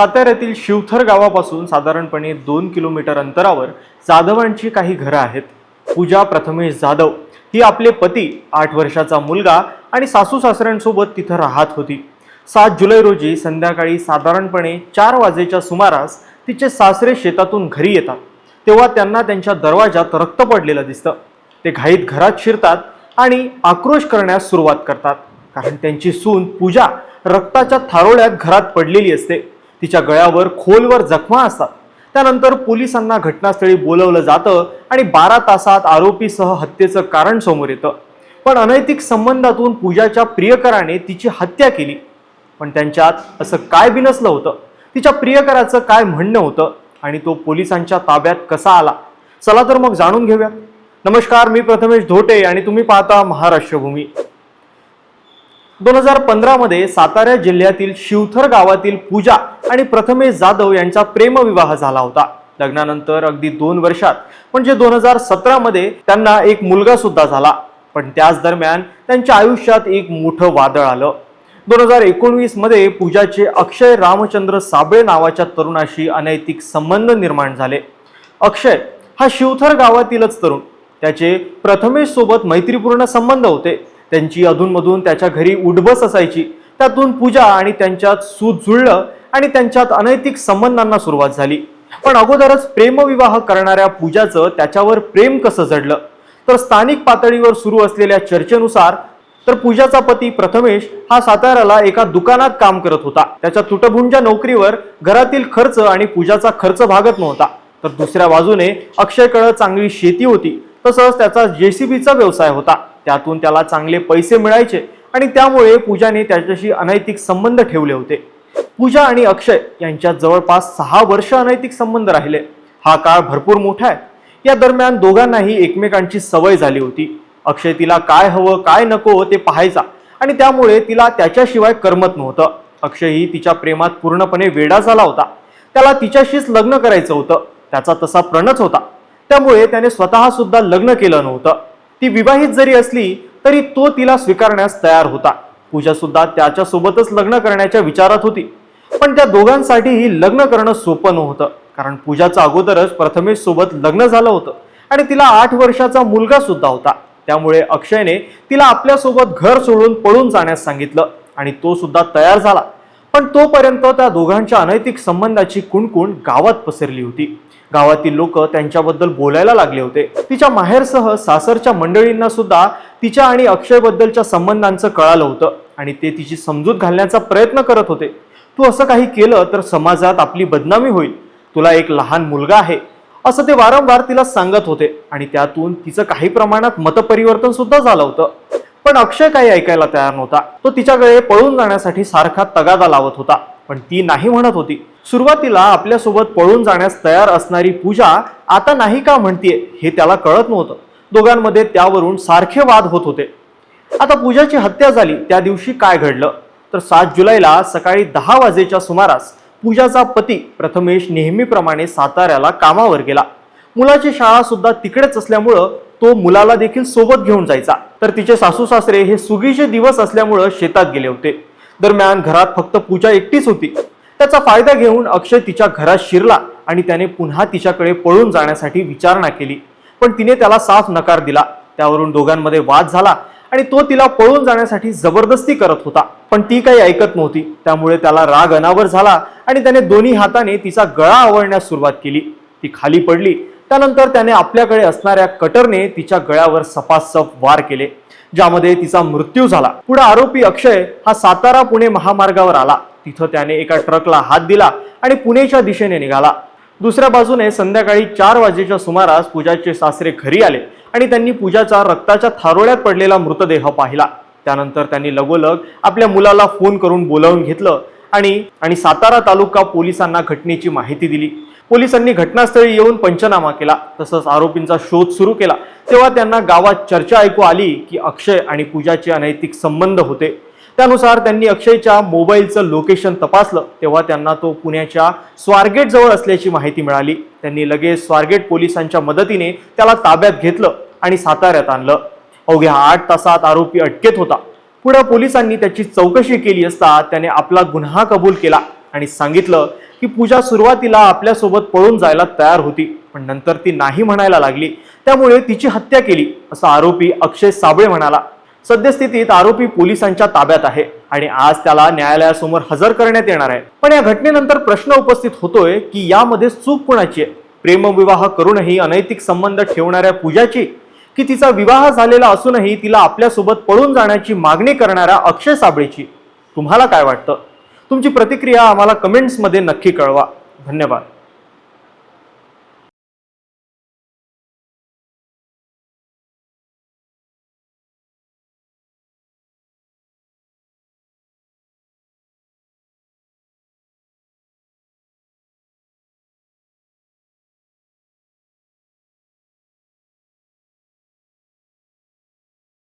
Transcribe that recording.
साताऱ्यातील शिवथर गावापासून साधारणपणे दोन किलोमीटर अंतरावर जाधवांची काही घरं आहेत. पूजा प्रथमेश जाधव ही आपले पती आठ वर्षाचा मुलगा आणि सासू सासऱ्यांसोबत तिथं राहत होती. सात जुलै रोजी संध्याकाळी साधारणपणे चार वाजेच्या सुमारास तिचे सासरे शेतातून घरी येतात. तेव्हा त्यांना त्यांच्या दरवाजात रक्त पडलेलं दिसतं. ते घाईत घरात शिरतात आणि आक्रोश करण्यास सुरुवात करतात. कारण त्यांची सून पूजा रक्ताच्या थारोळ्यात घरात पडलेली असते. तिच्या गळ्यावर खोलवर जखमा असतात. त्यानंतर पोलिसांना घटनास्थळी बोलवलं जातं आणि बारा तासात आरोपीसह हत्येचं कारण समोर येतं. पण अनैतिक संबंधातून पूजाच्या प्रियकराने तिची हत्या केली. पण त्यांच्यात असं काय बिनसलं होतं. तिच्या प्रियकराचं काय म्हणणं होतं आणि तो पोलिसांच्या ताब्यात कसा आला? चला तर मग जाणून घेऊयात. नमस्कार मी प्रथमेश धोटे आणि तुम्ही पाहता महाराष्ट्रभूमी. दोन हजार पंधरामध्ये सातारा जिल्ह्यातील शिवथर गावातील पूजा आणि प्रथमेश जाधव यांचा प्रेमविवाह झाला होता. लग्नानंतर अगदी दोन वर्षात म्हणजे दोन हजार सतरामध्ये त्यांना एक मुलगा सुद्धा झाला. पण त्याच दरम्यान त्यांच्या आयुष्यात एक मोठं वादळ आलं. दोन हजार एकोणवीसमध्ये पूजाचे अक्षय रामचंद्र साबळे नावाच्या तरुणाशी अनैतिक संबंध निर्माण झाले. अक्षय हा शिवथर गावातीलच तरुण. त्याचे प्रथमेश सोबत मैत्रीपूर्ण संबंध होते. त्यांची अधूनमधून त्याच्या घरी उडबस असायची. त्यातून पूजा आणि त्यांच्यात सूत जुळलं आणि त्यांच्यात अनैतिक संबंधांना सुरुवात झाली. पण अगोदरच प्रेमविवाह करणाऱ्या पूजाचं त्याच्यावर प्रेम कसं जडलं? तर स्थानिक पातळीवर सुरू असलेल्या चर्चेनुसार तर पूजाचा पती प्रथमेश हा साताऱ्याला एका दुकानात काम करत होता. त्याच्या तुटभुंजा नोकरीवर घरातील खर्च आणि पूजाचा खर्च भागत नव्हता. तर दुसऱ्या बाजूने अक्षयकडे चांगली शेती होती. तसंच त्याचा जेसीबीचा व्यवसाय होता. त्यातून त्याला चांगले पैसे मिळायचे आणि त्यामुळे पूजाने त्याच्याशी अनैतिक संबंध ठेवले होते. पूजा आणि अक्षय यांच्यात जवळपास सहा वर्ष अनैतिक संबंध राहिले. हा काळ भरपूर मोठा आहे. या दरम्यान दोघांनाही एकमेकांची सवय झाली होती. अक्षय तिला काय हवं काय नको ते पाहायचा आणि त्यामुळे तिला त्याच्याशिवाय करमत नव्हतं. अक्षयही तिच्या प्रेमात पूर्णपणे वेडा झाला होता. त्याला तिच्याशीच लग्न करायचं होतं. त्याचा तसा प्रणच होता. त्यामुळे त्याने स्वतः सुद्धा लग्न केलं नव्हतं. ती विवाहित जरी असली तरी तो तिला स्वीकारण्यास तयार होता. पूजा सुद्धा त्याच्यासोबतच लग्न करण्याच्या विचारात होती. पण त्या दोघांसाठीही लग्न करणं सोपं नव्हतं. कारण पूजाचं अगोदरच प्रथमेश सोबत लग्न झालं होतं आणि तिला आठ वर्षाचा मुलगा सुद्धा होता. त्यामुळे अक्षयने तिला आपल्यासोबत घर सोडून पळून जाण्यास सांगितलं आणि तो सुद्धा तयार झाला. पण तोपर्यंत त्या दोघांच्या अनैतिक संबंधाची कुणकुण गावात पसरली होती. गावातील लोक त्यांच्याबद्दल बोलायला लागले होते. तिच्या माहेरसह सासरच्या मंडळींना सुद्धा तिच्या आणि अक्षयबद्दलच्या संबंधांचं कळालं होतं आणि ते तिची समजूत घालण्याचा प्रयत्न करत होते. तू असं काही केलं तर समाजात आपली बदनामी होईल. तुला एक लहान मुलगा आहे. असं ते वारंवार तिला सांगत होते आणि त्यातून तिचं काही प्रमाणात मतपरिवर्तन सुद्धा झालं होतं. पण अक्षय काही ऐकायला तयार नव्हता. तो तिच्याकडे पळून जाण्यासाठी सारखा तगादा लावत होता. पण ती नाही म्हणत होती. सुरुवातीला आपल्यासोबत पळून जाण्यास तयार असणारी पूजा आता नाही का म्हणतीये हे त्याला कळत नव्हतं. दोघांमध्ये त्यावरून सारखे वाद होत होते. आता पूजाची हत्या झाली त्या दिवशी काय घडलं? तर सात जुलैला सकाळी दहा वाजेच्या सुमारास पूजाचा पती प्रथमेश नेहमीप्रमाणे साताऱ्याला कामावर गेला. मुलाची शाळा सुद्धा तिकडेच असल्यामुळं तो मुलाला देखील सोबत घेऊन जायचा. तर तिचे सासू सासरे हे सुगीचे दिवस असल्यामुळं शेतात गेले होते. दरम्यान घरात फक्त पूजा एकटीच होती. त्याचा फायदा घेऊन अक्षय तिच्या घरात शिरला आणि त्याने पुन्हा तिच्याकडे पळून जाण्यासाठी विचारणा केली. पण तिने त्याला साफ नकार दिला. त्यावरून दोघांमध्ये वाद झाला आणि तो तिला पळून जाण्यासाठी जबरदस्ती करत होता. पण ती काही ऐकत नव्हती. त्यामुळे त्याला राग अनावर झाला आणि त्याने दोन्ही हाताने तिचा गळा आवळण्यास सुरुवात केली. ती खाली पडली त्यानंतर त्याने आपल्याकडे असणाऱ्या कटरने तिच्या गळ्यावर सपासप वार केले ज्यामध्ये तिचा मृत्यू झाला. पुढे आरोपी अक्षय हा सातारा पुणे महामार्गावर आला. तिथं त्याने एका ट्रकला हात दिला आणि पुणेच्या दिशेने निघाला. दुसऱ्या बाजूने संध्याकाळी चार वाजेच्या सुमारास पूजाचे सासरे घरी आले आणि त्यांनी पूजाचा रक्ताच्या थारोळ्यात पडलेला मृतदेह पाहिला. त्यानंतर त्यांनी लगोलग आपल्या मुलाला फोन करून बोलावून घेतलं आणि आणि सातारा तालुका पोलिसांना घटनेची माहिती दिली. पोलिसांनी घटनास्थळी येऊन पंचनामा केला. तसंच आरोपींचा शोध सुरू केला. तेव्हा त्यांना गावात चर्चा ऐकू आली की अक्षय आणि पूजाचे अनैतिक संबंध होते. त्यानुसार त्यांनी अक्षयच्या मोबाईलचं लोकेशन तपासलं. तेव्हा त्यांना तो पुण्याच्या स्वारगेट जवळ असल्याची माहिती मिळाली. त्यांनी लगेच स्वारगेट पोलिसांच्या मदतीने त्याला ताब्यात घेतलं आणि साताऱ्यात आणलं. अवघ्या आठ तासात आरोपी अटकेत होता. पुढे पोलिसांनी त्याची चौकशी केली असता त्याने आपला गुन्हा कबूल केला. आणि सांगितलं की पूजा सुरुवातीला आपल्यासोबत पळून जायला तयार होती पण नंतर ती नाही म्हणायला लागली. त्यामुळे तिची हत्या केली असा आरोपी अक्षय साबळे म्हणाला. सद्यस्थितीत आरोपी पोलिसांच्या ताब्यात आहे आणि आज त्याला न्यायालयासमोर हजर करण्यात येणार आहे. पण या घटनेनंतर प्रश्न उपस्थित होतोय की यामध्ये चूक कुणाची आहे? प्रेमविवाह करूनही अनैतिक संबंध ठेवणाऱ्या पूजाची? की तिचा विवाह झालेला असूनही तिला आपल्यासोबत पळून जाण्याची मागणी करणाऱ्या अक्षय साबळेची? तुम्हाला काय वाटतं? तुमची प्रतिक्रिया आम्हाला कमेंट्समध्ये नक्की कळवा. धन्यवाद.